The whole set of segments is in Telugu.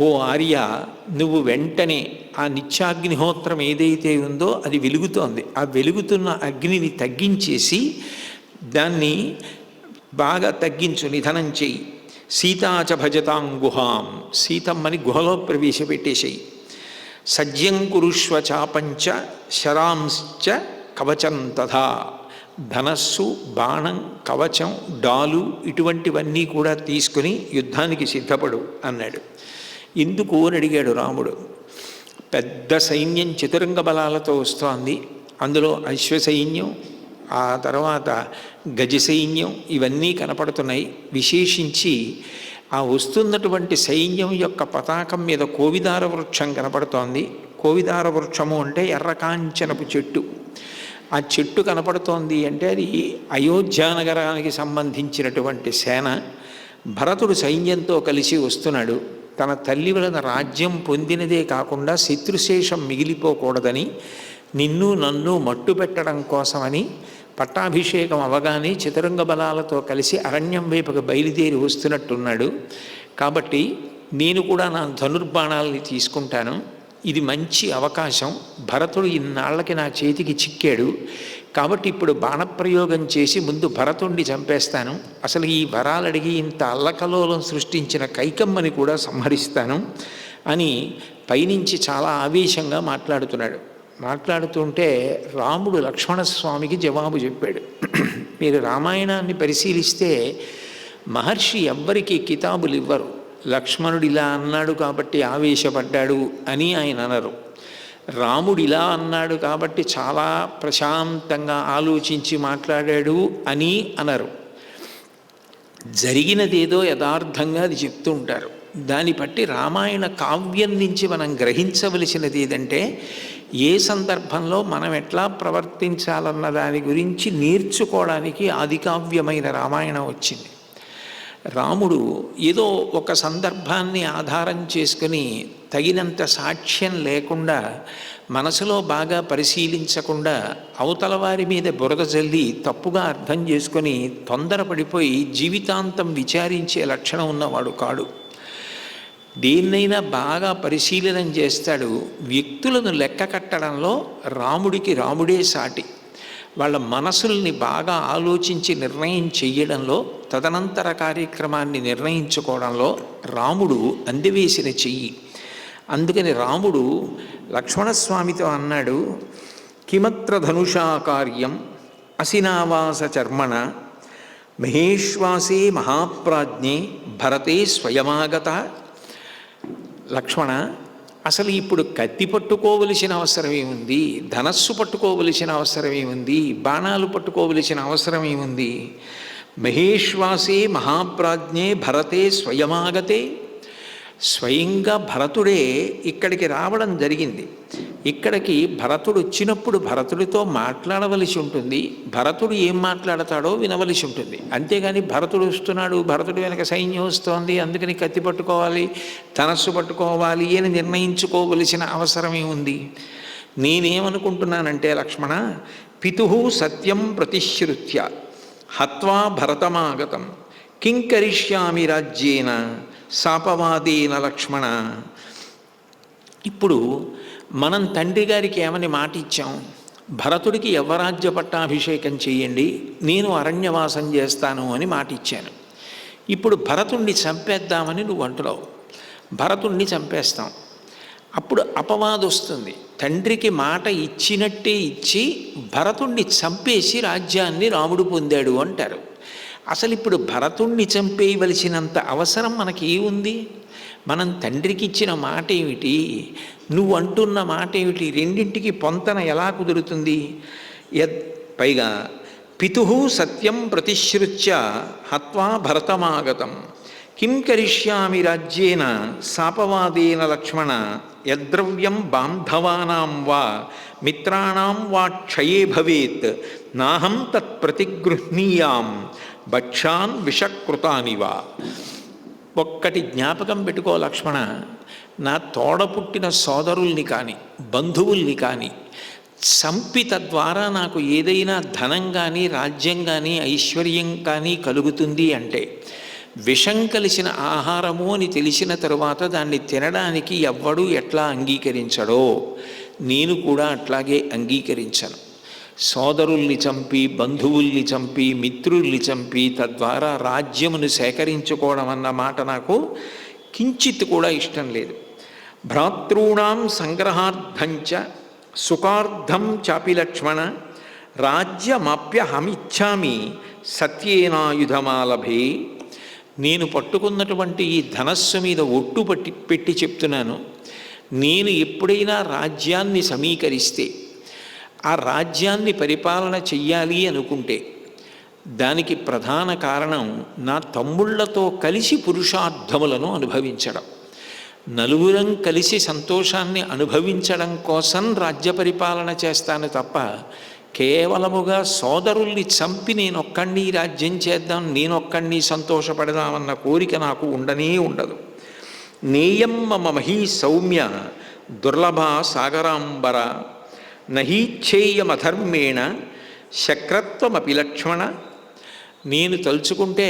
ఓ ఆర్య నువ్వు వెంటనే ఆ నిత్యాగ్నిహోత్రం ఏదైతే ఉందో అది వెలుగుతోంది. ఆ వెలుగుతున్న అగ్నిని తగ్గించేసి దాన్ని బాగా తగ్గించు నిధనం చెయ్యి సీతాచ భజతాం గుహాం. సీతమ్మని గుహలో ప్రవేశపెట్టేసేయి. సజ్యం కురుష్వ చాపంచ శరాంశ్చ కవచం తథా. ధనస్సు బాణం కవచం డాలు ఇటువంటివన్నీ కూడా తీసుకుని యుద్ధానికి సిద్ధపడు అన్నాడు. ఎందుకు అని అడిగాడు రాముడు. పెద్ద సైన్యం చతురంగ బలాలతో వస్తోంది. అందులో అశ్వసైన్యం ఆ తర్వాత గజ సైన్యం ఇవన్నీ కనపడుతున్నాయి. విశేషించి ఆ వస్తున్నటువంటి సైన్యం యొక్క పతాకం మీద కోవిదార వృక్షం కనపడుతోంది. కోవిదార వృక్షము అంటే ఎర్రకాంచనపు చెట్టు. ఆ చెట్టు కనపడుతోంది అంటే అది అయోధ్యానగరానికి సంబంధించినటువంటి సేన. భరతుడు సైన్యంతో కలిసి వస్తున్నాడు. తన తల్లి వలన రాజ్యం పొందినదే కాకుండా శత్రుశేషం మిగిలిపోకూడదని నిన్ను నన్ను మట్టు పెట్టడం కోసమని పట్టాభిషేకం అవగానే చతురంగ బలాలతో కలిసి అరణ్యం వైపుకు బయలుదేరి వస్తున్నట్టున్నాడు. కాబట్టి నేను కూడా నా ధనుర్బాణాలని తీసుకుంటాను. ఇది మంచి అవకాశం. భరతుడు ఇన్నాళ్ళకి నా చేతికి చిక్కాడు. కాబట్టి ఇప్పుడు బాణప్రయోగం చేసి ముందు భరతుండి చంపేస్తాను. అసలు ఈ వరాలడిగి ఇంత అల్లకలోలం సృష్టించిన కైకమ్మని కూడా సంహరిస్తాను అని పైనుంచి చాలా ఆవేశంగా మాట్లాడుతున్నాడు. మాట్లాడుతుంటే రాముడు లక్ష్మణస్వామికి జవాబు చెప్పాడు. మీరు రామాయణాన్ని పరిశీలిస్తే మహర్షి ఎవ్వరికి కితాబులు ఇవ్వరు లక్ష్మణుడు ఇలా అన్నాడు కాబట్టి ఆవేశపడ్డాడు అని ఆయన అనరు. రాముడు ఇలా అన్నాడు కాబట్టి చాలా ప్రశాంతంగా ఆలోచించి మాట్లాడాడు అని అనరు. జరిగినదేదో యథార్థంగా అది చెప్తూ ఉంటారు. దాన్ని బట్టి రామాయణ కావ్యం నుంచి మనం గ్రహించవలసినది ఏదంటే ఏ సందర్భంలో మనం ఎట్లా ప్రవర్తించాలన్న దాని గురించి నేర్చుకోవడానికి ఆదికావ్యమైన రామాయణం వచ్చింది. రాముడు ఏదో ఒక సందర్భాన్ని ఆధారం చేసుకుని తగినంత సాక్ష్యం లేకుండా మనసులో బాగా పరిశీలించకుండా అవతల వారి మీద బురద జల్లి తప్పుగా అర్థం చేసుకొని తొందరపడిపోయి జీవితాంతం విచారించే లక్షణం ఉన్నవాడు కాడు. దేన్నైనా బాగా పరిశీలన చేస్తాడు. వ్యక్తులను లెక్క కట్టడంలో రాముడికి రాముడే సాటి. వాళ్ళ మనసుల్ని బాగా ఆలోచించి నిర్ణయం చెయ్యడంలో తదనంతర కార్యక్రమాన్ని నిర్ణయించుకోవడంలో రాముడు అందివేసిన చెయ్యి. అందుకని రాముడు లక్ష్మణస్వామితో అన్నాడు కిమత్ర ధనుషా కార్యం అసినావాస చర్మణ మహేశ్వాసే మహాప్రాజ్ఞే భరతే స్వయమాగత. లక్ష్మణ అసలు ఇప్పుడు కత్తి పట్టుకోవలసిన అవసరం ఏముంది? ధనస్సు పట్టుకోవలసిన అవసరం ఏముంది? బాణాలు పట్టుకోవలసిన అవసరం ఏముంది? మహేశ్వాసే మహాప్రాజ్ఞే భరతే స్వయమాగతే. స్వయంగా భరతుడే ఇక్కడికి రావడం జరిగింది. ఇక్కడికి భరతుడు వచ్చినప్పుడు భరతుడితో మాట్లాడవలసి ఉంటుంది. భరతుడు ఏం మాట్లాడతాడో వినవలసి ఉంటుంది. అంతేగాని భరతుడు వస్తున్నాడు భరతుడు వెనక సైన్యం వస్తోంది అందుకని కత్తి పట్టుకోవాలి తనస్సు పట్టుకోవాలి అని నిర్ణయించుకోవలసిన అవసరమే ఉంది. నేనేమనుకుంటున్నానంటే లక్ష్మణ పితు సత్యం ప్రతిశ్రుత్య హత్వా భరతమాగతం కింకరిష్యామి రాజ్యేన శాపవాదేన లక్ష్మణ. ఇప్పుడు మనం తండ్రి గారికి ఏమని మాట ఇచ్చాం? భరతుడికి యవరాజ్య పట్టాభిషేకం చేయండి నేను అరణ్యవాసం చేస్తాను అని మాట ఇచ్చాను. ఇప్పుడు భరతుణ్ణి చంపేద్దామని నువ్వు అంటున్నావు. భరతుణ్ణి చంపేస్తాం. అప్పుడు అపవాదు వస్తుంది. తండ్రికి మాట ఇచ్చినట్టే ఇచ్చి భరతుణ్ణి చంపేసి రాజ్యాన్ని రాముడు పొందాడు అంటారు. అసలు ఇప్పుడు భరతుణ్ణి చంపేయవలసినంత అవసరం మనకి ఏముంది? మనం తండ్రికి ఇచ్చిన మాట ఏమిటి? నువ్వు అంటున్న మాట ఏమిటి? రెండింటికి పొంతన ఎలా కుదురుతుంది? యద్ పైగా పితు సత్యం ప్రతిశ్రుత్య హత్వా భరతమాగతం. కిం కరిష్యామి రాజ్యేన శాపవాదేన లక్ష్మణ యద్రవ్యం బాంధవానాం వా మిత్రాణం వా క్షయే భవేత్ నాహం తత్ ప్రతిగృహ్ణీయాం. భక్షాన్ విషకృతానివా ఒక్కటి జ్ఞాపకం పెట్టుకో లక్ష్మణ నా తోడ పుట్టిన సోదరుల్ని కానీ బంధువుల్ని కానీ చంపి తద్వారా నాకు ఏదైనా ధనం కానీ రాజ్యం కానీ ఐశ్వర్యం కానీ కలుగుతుంది అంటే విషం కలిసిన ఆహారము అని తెలిసిన తరువాత దాన్ని తినడానికి ఎవ్వడూ ఎట్లా అంగీకరించడో నేను కూడా అట్లాగే అంగీకరించను. సోదరుల్ని చంపి బంధువుల్ని చంపి మిత్రుల్ని చంపి తద్వారా రాజ్యమును సేకరించుకోవడం అన్న మాట నాకు కించిత్ కూడా ఇష్టం లేదు. భ్రాతॄణాం సంగ్రహార్థంచ సుఖార్థం చాపి లక్ష్మణ రాజ్యమాప్యహమిచ్చామి సత్యేనాయుధమాలభే. నేను పట్టుకున్నటువంటి ఈ ధనస్సు మీద ఒట్టు పట్టి పెట్టి చెప్తున్నాను. నేను ఎప్పుడైనా రాజ్యాన్ని సమీకరిస్తే ఆ రాజ్యాన్ని పరిపాలన చెయ్యాలి అనుకుంటే దానికి ప్రధాన కారణం నా తమ్ముళ్ళతో కలిసి పురుషార్థములను అనుభవించడం. నలుగురం కలిసి సంతోషాన్ని అనుభవించడం కోసం రాజ్య పరిపాలన చేస్తాను తప్ప కేవలముగా సోదరుల్ని చంపి నేనొక్కడిని రాజ్యం చేద్దాం నేనొక్కడిని సంతోషపడదామన్న కోరిక నాకు ఉండనే ఉండదు. నేయం మమ మహీ సౌమ్య దుర్లభ సాగరాంబర నహీచ్ఛేయమధర్మేణ శక్రత్వమపి లక్ష్మణ. నేను తలుచుకుంటే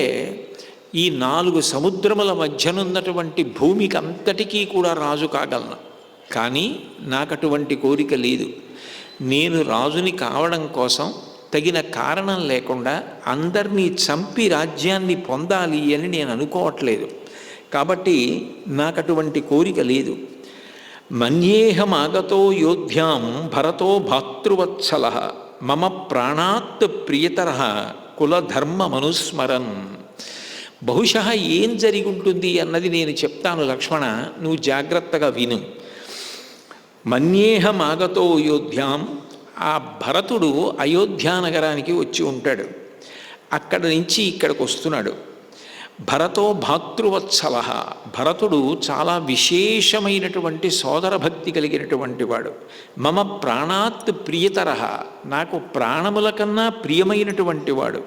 ఈ నాలుగు సముద్రముల మధ్యనున్నటువంటి భూమికి అంతటికీ కూడా రాజు కాగలను. కానీ నాకు అటువంటి కోరిక లేదు. నేను రాజుని కావడం కోసం తగిన కారణం లేకుండా అందరినీ చంపి రాజ్యాన్ని పొందాలి అని నేను అనుకోవట్లేదు. కాబట్టి నాకు అటువంటి కోరిక లేదు. మన్యేహమాగతో యోధ్యాం భరతో భాతృవత్సల మమ ప్రాణాత్ ప్రియతర కులధర్మమనుస్మరన్ బహుశ ఏం జరిగి ఉంటుంది అన్నది నేను చెప్తాను లక్ష్మణ నువ్వు జాగ్రత్తగా విను. మన్యేహమాగతో అయోధ్యాం ఆ భరతుడు అయోధ్యానగరానికి వచ్చి ఉంటాడు. అక్కడ నుంచి ఇక్కడికి వస్తున్నాడు. భరతో భాతృవత్సల భరతుడు చాలా విశేషమైనటువంటి సోదర భక్తి కలిగినటువంటి వాడు. మమ ప్రాణాత్ ప్రియతర. నాకు ప్రాణముల కన్నా ప్రియమైనటువంటి వాడు.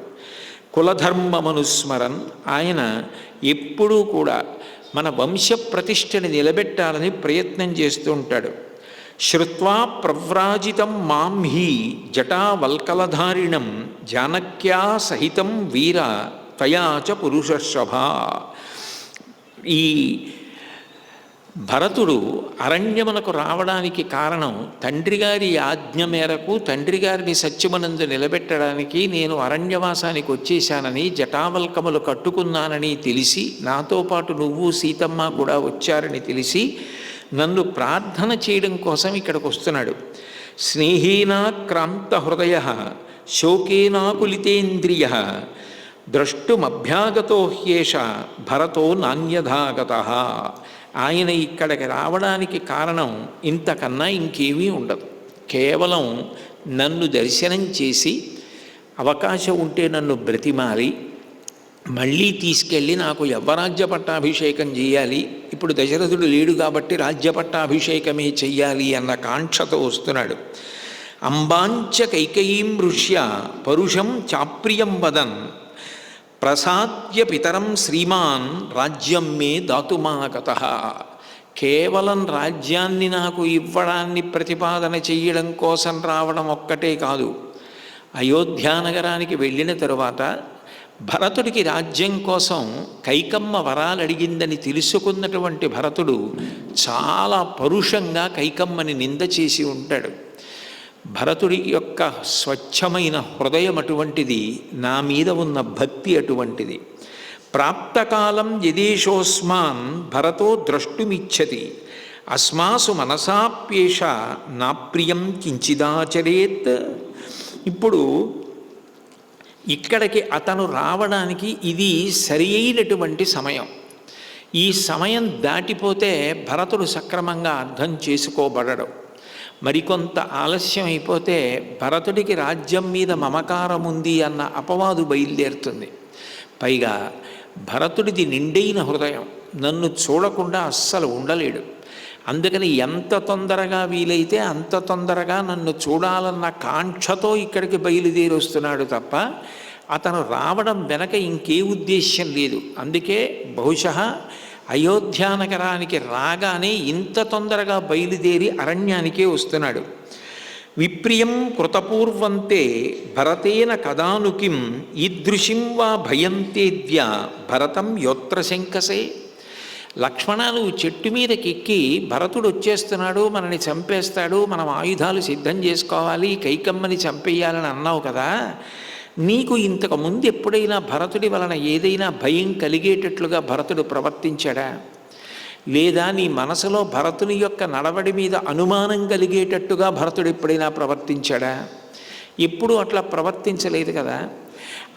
కులధర్మమనుస్మరన్. ఆయన ఎప్పుడూ కూడా మన వంశ ప్రతిష్టని నిలబెట్టాలని ప్రయత్నం చేస్తూ ఉంటాడు. శ్రుత్వా ప్రవ్రాజితం మాం హి జటావల్కలధారిణం జానక్యా సహితం వీర తయాచ పురుషశభ ఈ భరతుడు అరణ్యమునకు రావడానికి కారణం తండ్రి గారి ఆజ్ఞ మేరకు తండ్రి గారిని సత్యమనందు నిలబెట్టడానికి నేను అరణ్యవాసానికి వచ్చేశానని జటావల్కములు కట్టుకున్నానని తెలిసి నాతో పాటు నువ్వు సీతమ్మ కూడా వచ్చారని తెలిసి నన్ను ప్రార్థన చేయడం కోసం ఇక్కడికి వస్తున్నాడు. స్నేహీనాక్రాంత హృదయ శోకేనాకులితేంద్రియ ద్రష్టుమభ్యాగతో హ్యేష భరతో నాణ్యధాగత. ఆయన ఇక్కడికి రావడానికి కారణం ఇంతకన్నా ఇంకేమీ ఉండదు. కేవలం నన్ను దర్శనం చేసి అవకాశం ఉంటే నన్ను బ్రతిమాలి మళ్ళీ తీసుకెళ్ళి నాకు యవ్వరాజ్య పట్టాభిషేకం చేయాలి. ఇప్పుడు దశరథుడు లేడు కాబట్టి రాజ్య పట్టాభిషేకమే చెయ్యాలి అన్న కాంక్షతో వస్తున్నాడు. అంబాంచ కైకయీం ఋష్య పరుషం చాప్రియం వదన్. ప్రసాద్య పితరం శ్రీమాన్ రాజ్యం మే దాతుమాగత. కేవలం రాజ్యాన్ని నాకు ఇవ్వడాన్ని ప్రతిపాదన చెయ్యడం కోసం రావడం ఒక్కటే కాదు. అయోధ్యానగరానికి వెళ్ళిన తరువాత భరతుడికి రాజ్యం కోసం కైకమ్మ వరాలు అడిగిందని తెలుసుకున్నటువంటి భరతుడు చాలా పరుషంగా కైకమ్మని నింద చేసి ఉంటాడు. భరతుడి యొక్క స్వచ్ఛమైన హృదయం అటువంటిది నా మీద ఉన్న భక్తి అటువంటిది. ప్రాప్తకాలం యదేశోస్మాన్ భరతో ద్రష్టుమిచ్చతి. అస్మాసు మనసాప్యేష నా ప్రియం కించిదాచరేత్. ఇప్పుడు ఇక్కడికి అతను రావడానికి ఇది సరి అయినటువంటి సమయం. ఈ సమయం దాటిపోతే భరతుడు సక్రమంగా అర్థం చేసుకోబడడు. మరికొంత ఆలస్యం అయిపోతే భరతుడికి రాజ్యం మీద మమకారం ఉంది అన్న అపవాదు బయలుదేరుతుంది. పైగా భరతుడిది నిండైన హృదయం నన్ను చూడకుండా అస్సలు ఉండలేడు. అందుకని ఎంత తొందరగా వీలైతే అంత తొందరగా నన్ను చూడాలన్న కాంక్షతో ఇక్కడికి బయలుదేరి వస్తున్నాడు తప్ప అతను రావడం వెనక ఇంకే ఉద్దేశ్యం లేదు. అందుకే బహుశ అయోధ్యానగరానికి రాగానే ఇంత తొందరగా బయలుదేరి అరణ్యానికే వస్తున్నాడు. విప్రియం కృతపూర్వంతే భరతేన కదానుకిం ఈదృశిం వా భయంతేద్య భరతం యోత్ర శంకసే. లక్ష్మణ నువ్వు చెట్టు మీదకెక్కి భరతుడు వచ్చేస్తున్నాడు మనని చంపేస్తాడు మనం ఆయుధాలు సిద్ధం చేసుకోవాలి కైకమ్మని చంపేయాలని అన్నావు కదా. నీకు ఇంతకు ముందు ఎప్పుడైనా భరతుడి వలన ఏదైనా భయం కలిగేటట్లుగా భరతుడు ప్రవర్తించాడా? లేదా నీ మనసులో భరతుని యొక్క నడవడి మీద అనుమానం కలిగేటట్టుగా భరతుడు ఎప్పుడైనా ప్రవర్తించాడా? ఎప్పుడు అట్లా ప్రవర్తించలేదు కదా.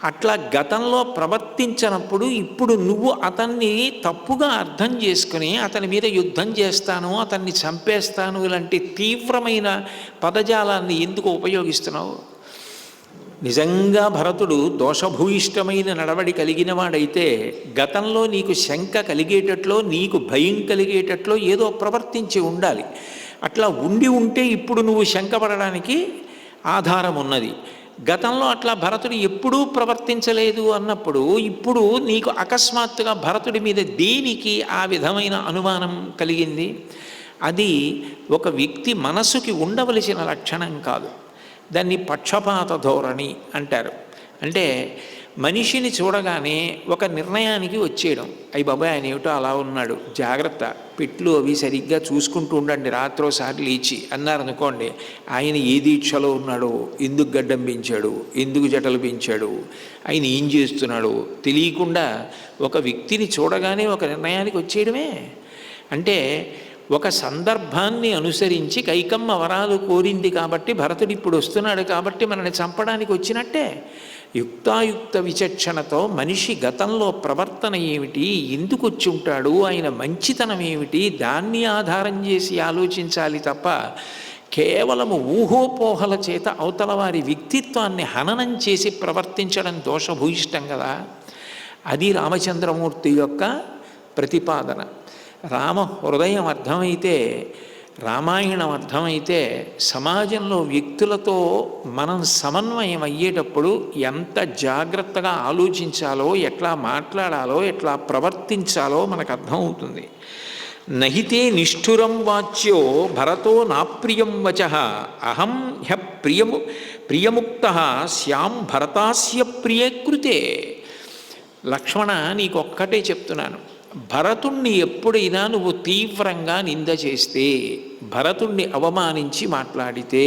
అట్లా గతంలో ప్రవర్తించినప్పుడు ఇప్పుడు నువ్వు అతన్ని తప్పుగా అర్థం చేసుకుని అతని మీద యుద్ధం చేస్తాను అతన్ని చంపేస్తాను ఇలాంటి తీవ్రమైన పదజాలాన్ని ఎందుకు ఉపయోగిస్తున్నావు? నిజంగా భరతుడు దోషభూయిష్టమైన నడవడి కలిగిన వాడైతే గతంలో నీకు శంక కలిగేటట్లో నీకు భయం కలిగేటట్లో ఏదో ప్రవర్తించి ఉండాలి. అట్లా ఉండి ఉంటే ఇప్పుడు నువ్వు శంకపడడానికి ఆధారం ఉన్నది గతంలో అట్లా భరతుడు ఎప్పుడూ ప్రవర్తించలేదు అన్నప్పుడు ఇప్పుడు నీకు అకస్మాత్తుగా భరతుడి మీద దేనికి ఆ విధమైన అనుమానం కలిగింది? అది ఒక వ్యక్తి మనసుకి ఉండవలసిన లక్షణం కాదు. దాన్ని పక్షపాత ధోరణి అంటారు. అంటే మనిషిని చూడగానే ఒక నిర్ణయానికి వచ్చేయడం. అయ్యి బాబాయ్ ఆయన ఏమిటో అలా ఉన్నాడు. జాగ్రత్త. పెట్లు అవి సరిగ్గా చూసుకుంటూ ఉండండి. రాత్రోసారి లేచి అన్నారు అనుకోండి ఆయన ఏ దీక్షలో ఉన్నాడో? ఎందుకు గడ్డం పెంచాడు? ఎందుకు జటలు పెంచాడు? ఆయన ఏం చేస్తున్నాడు? తెలియకుండా ఒక వ్యక్తిని చూడగానే ఒక నిర్ణయానికి వచ్చేయడమే. అంటే ఒక సందర్భాన్ని అనుసరించి కైకమ్మ వరాలు కోరింది కాబట్టి భరతుడు ఇప్పుడు వస్తున్నాడు కాబట్టి మనల్ని చంపడానికి వచ్చినట్టే. యుక్తాయుక్త విచక్షణతో మనిషి గతంలో ప్రవర్తన ఏమిటి ఎందుకు వచ్చి ఉంటాడు ఆయన మంచితనం ఏమిటి దాన్ని ఆధారం చేసి ఆలోచించాలి తప్ప కేవలము ఊహోపోహల చేత అవతల వారి వ్యక్తిత్వాన్ని హననం చేసి ప్రవర్తించడం దోషభూయిష్టం కదా. అది రామచంద్రమూర్తి యొక్క ప్రతిపాదన. రామ హృదయం అర్థమైతే రామాయణం అర్థమైతే సమాజంలో వ్యక్తులతో మనం సమన్వయం అయ్యేటప్పుడు ఎంత జాగ్రత్తగా ఆలోచించాలో ఎట్లా మాట్లాడాలో ఎట్లా ప్రవర్తించాలో మనకు అర్థమవుతుంది. నహితే నిష్ఠురం వాచ్యో భరతో నాప్రియం వచ అహం హ్య ప్రియము ప్రియముక్త శ్యాం భరతాస్య ప్రియే కృతే. లక్ష్మణ నీకొక్కటే చెప్తున్నాను. భరతుణ్ణి ఎప్పుడైనా నువ్వు తీవ్రంగా నింద చేస్తే భరతుణ్ణి అవమానించి మాట్లాడితే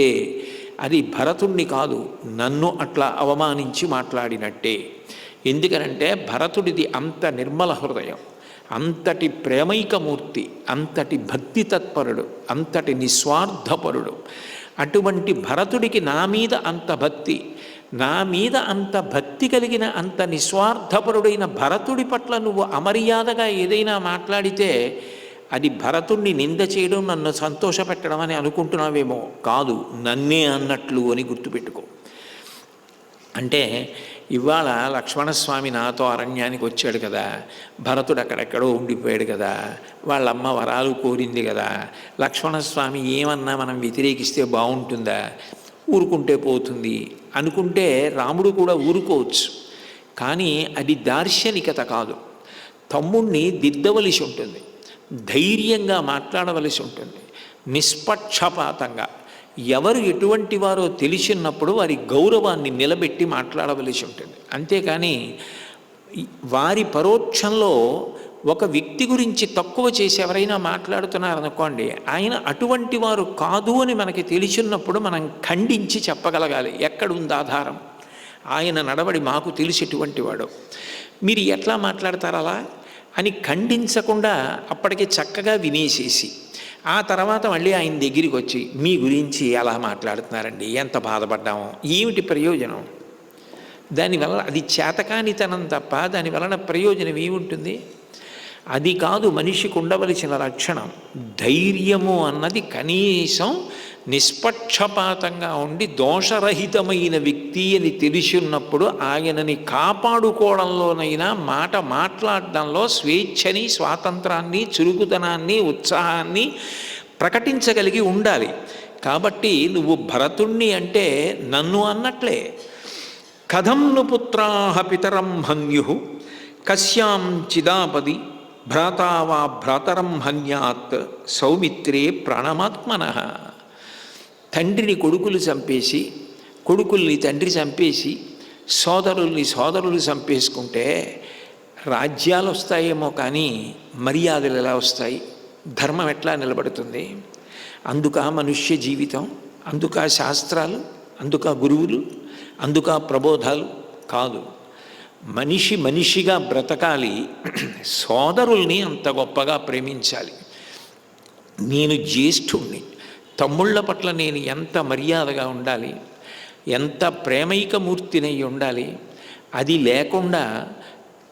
అది భరతుణ్ణి కాదు నన్ను అట్లా అవమానించి మాట్లాడినట్టే. ఎందుకనంటే భరతుడిది అంత నిర్మల హృదయం అంతటి ప్రేమైకమూర్తి అంతటి భక్తి తత్పరుడు అంతటి నిస్వార్థపరుడు. అటువంటి భరతుడికి నా మీద అంత భక్తి నా మీద అంత భక్తి కలిగిన అంత నిస్వార్థపరుడైన భరతుడి పట్ల నువ్వు అమర్యాదగా ఏదైనా మాట్లాడితే అది భరతుణ్ణి నింద చేయడం నన్ను సంతోషపెట్టడం అని అనుకుంటున్నావేమో. కాదు నన్నే అన్నట్లు అని గుర్తుపెట్టుకో. అంటే ఇవాళ లక్ష్మణస్వామి నాతో అరణ్యానికి వచ్చాడు కదా. భరతుడు అక్కడెక్కడో ఉండిపోయాడు కదా. వాళ్ళమ్మ వరాలు కోరింది కదా. లక్ష్మణస్వామి ఏమన్నా మనం వ్యతిరేకిస్తే బాగుంటుందా? ఊరుకుంటే పోతుంది. అనుకుంటే రాముడు కూడా ఊరుకోవచ్చు. కానీ అది దార్శనికత కాదు. తమ్ముణ్ణి దిద్దవలసి ఉంటుంది. ధైర్యంగా మాట్లాడవలసి ఉంటుంది. నిష్పక్షపాతంగా. ఎవరు ఎటువంటి వారో తెలిసినప్పుడు వారి గౌరవాన్ని నిలబెట్టి మాట్లాడవలసి ఉంటుంది. అంతేకాని వారి పరోక్షంలో ఒక వ్యక్తి గురించి తక్కువ చేసి ఎవరైనా మాట్లాడుతున్నారనుకోండి ఆయన అటువంటి వారు కాదు అని మనకి తెలిసినప్పుడు మనం ఖండించి చెప్పగలగాలి. ఎక్కడుంది ఆధారం? ఆయన నడవడి మాకు తెలిసేటువంటి వాడు. మీరు ఎట్లా మాట్లాడతారు అలా? అని ఖండించకుండా అప్పటికి చక్కగా వినేసేసి ఆ తర్వాత మళ్ళీ ఆయన దగ్గరికి వచ్చి మీ గురించి ఎలా మాట్లాడుతున్నారండి? ఎంత బాధపడ్డాము? ఏమిటి ప్రయోజనం? దానివల్ల అది చేతకానితనం తప్ప దాని వలన ప్రయోజనం ఏముంటుంది? అది కాదు మనిషికి ఉండవలసిన లక్షణం ధైర్యము అన్నది కనీసం నిష్పక్షపాతంగా ఉండి దోషరహితమైన వ్యక్తి అని తెలిసి ఉన్నప్పుడు ఆయనని కాపాడుకోవడంలోనైనా మాట మాట్లాడడంలో స్వేచ్ఛని స్వాతంత్రాన్ని చురుకుతనాన్ని ఉత్సాహాన్ని ప్రకటించగలిగి ఉండాలి. కాబట్టి నువ్వు భరతుణ్ణి అంటే నన్ను అన్నట్లే. కథం ను పుత్రాహ పితరం హన్యు కశ్యాం చిదాపది భ్రాతా వా భ్రాతరం హన్యాత్ సౌమిత్రే ప్రాణమాత్మన తండ్రిని కొడుకులు చంపేసి కొడుకుల్ని తండ్రి చంపేసి సోదరుల్ని సోదరులు చంపేసుకుంటే రాజ్యాలు వస్తాయేమో కానీ మర్యాదలు ఎలా వస్తాయి? ధర్మం ఎట్లా నిలబడుతుంది? అందుక మనుష్య జీవితం అందుక శాస్త్రాలు అందుక గురువులు అందుక ప్రబోధాలు కాదు. మనిషి మనిషిగా బ్రతకాలి సోదరుల్ని అంత గొప్పగా ప్రేమించాలి. నేను జ్యేష్ఠుణ్ణి తమ్ముళ్ళ పట్ల నేను ఎంత మర్యాదగా ఉండాలి ఎంత ప్రేమైకమూర్తినై ఉండాలి అది లేకుండా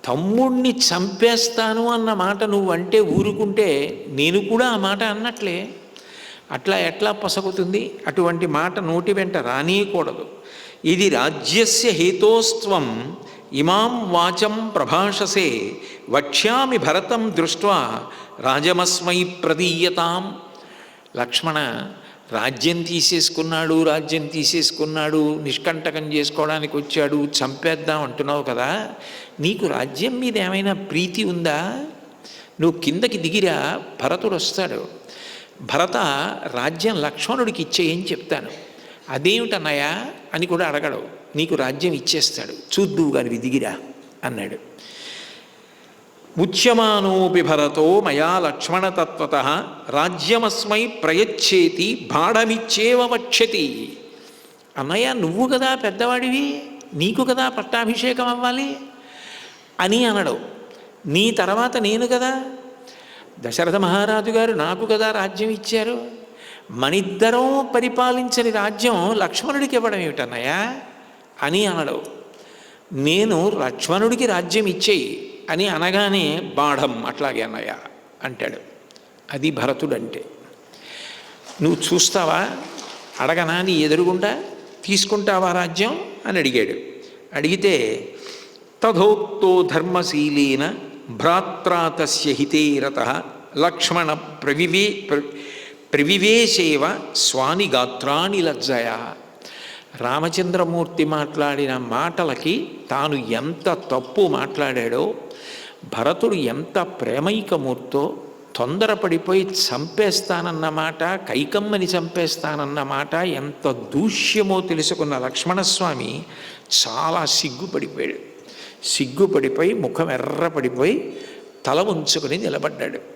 తమ్ముణ్ణి చంపేస్తాను అన్న మాట నువ్వు అంటే ఊరుకుంటే నేను కూడా ఆ మాట అన్నట్లే. అట్లా ఎట్లా పొసగుతుంది? అటువంటి మాట నోటి వెంట రానీయకూడదు ఇది రాజ్యస్య హేతోస్త్వం ఇమాం వాచం ప్రభాషసే వక్ష్యామి భరతం దృష్ట్వా రాజమస్మై ప్రదీయతాం. లక్ష్మణ రాజ్యం తీసేసుకున్నాడు రాజ్యం తీసేసుకున్నాడు నిష్కంటకం చేసుకోవడానికి వచ్చాడు చంపేద్దాం అంటున్నావు కదా నీకు రాజ్యం మీద ఏమైనా ప్రీతి ఉందా? నువ్వు కిందకి దిగిరా భరతుడు వస్తాడు. భరత రాజ్యం లక్ష్మణుడికి ఇచ్చేయని చెప్తాను. అదేమిటన్నయ్యా అని కూడా అడగడు. నీకు రాజ్యం ఇచ్చేస్తాడు. చూద్దువు గాని దిగిరా అన్నాడు. ముచ్యమానోపి భరతో మయా లక్ష్మణతత్వత రాజ్యమస్మై ప్రయచ్చేతి భాడమిచ్చేవ వక్ష్యతి. అన్నయ్య నువ్వు కదా పెద్దవాడివి నీకు కదా పట్టాభిషేకం అవ్వాలి అని అనడు. నీ తర్వాత నేను కదా. దశరథ మహారాజు గారు నాకు కదా రాజ్యం ఇచ్చారు. మనిద్దరం పరిపాలించని రాజ్యం లక్ష్మణుడికి ఇవ్వడం ఏమిటన్నయ్యా? అని అనడు. నేను లక్ష్మణుడికి రాజ్యం ఇచ్చేయి అని అనగానే బాఢం అట్లాగే అన్నయ్య అంటాడు. అది భరతుడంటే. నువ్వు చూస్తావా? అడగనా నీ ఎదురుగుండా? తీసుకుంటావా రాజ్యం? అని అడిగాడు. అడిగితే తథోక్తో ధర్మశీలేన భ్రాత్రా హితేరత లక్ష్మణ ప్రవివే ప్ర- ప్రవివేశేవ స్వాని గాత్రాని లజ్జయ రామచంద్రమూర్తి మాట్లాడిన మాటలకి తాను ఎంత తప్పు మాట్లాడాడో భరతుడు ఎంత ప్రేమైకమూర్తో తొందరపడిపోయి చంపేస్తానన్న మాట కైకమ్మని చంపేస్తానన్న మాట ఎంత దూష్యమో తెలుసుకున్న లక్ష్మణస్వామి చాలా సిగ్గుపడిపోయాడు. సిగ్గుపడిపోయి ముఖం ఎర్రపడిపోయి తల ఉంచుకుని నిలబడ్డాడు.